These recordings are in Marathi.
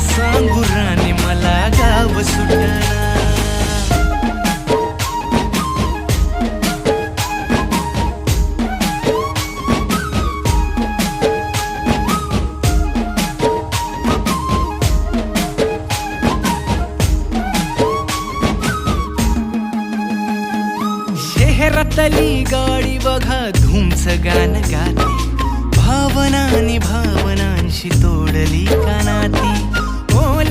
सांगू राणी मला गाव सुटणार. शहरातली गाडी बघा धुमच गाण गाते. भावनानी भावनांशी तोडली कानाती.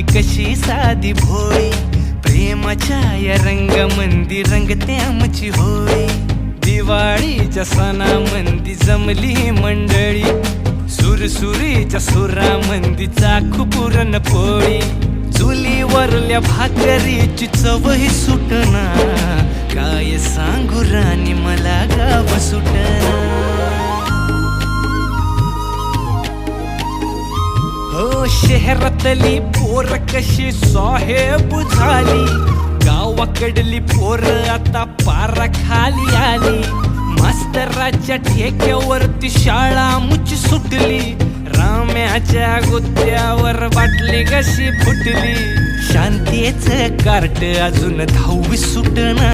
माझी कशी साधी भोळी. प्रेमाच्या या रंगामंदी रंगते आमची होळी. दिवाळीच्या सणा मंदी जमली मंडळी. सुरसुरीच्या सुरामंदी चाखू पुरण पोळी. चुलीवरल्या भाकरीची चवही सुटना. काय सांगू राणी मला गाव सुटना. शहरातली पोर कशी साहेब झाली? गावाकडली पोर आता पारा खाली आली. मास्तराच्या ठेक्यावरती शाळा मुची सुटली. राम्याच्या गुत्त्यावर बाटली कशी फुटली. शांतीच कार्ट अजून धाववी सुटणार.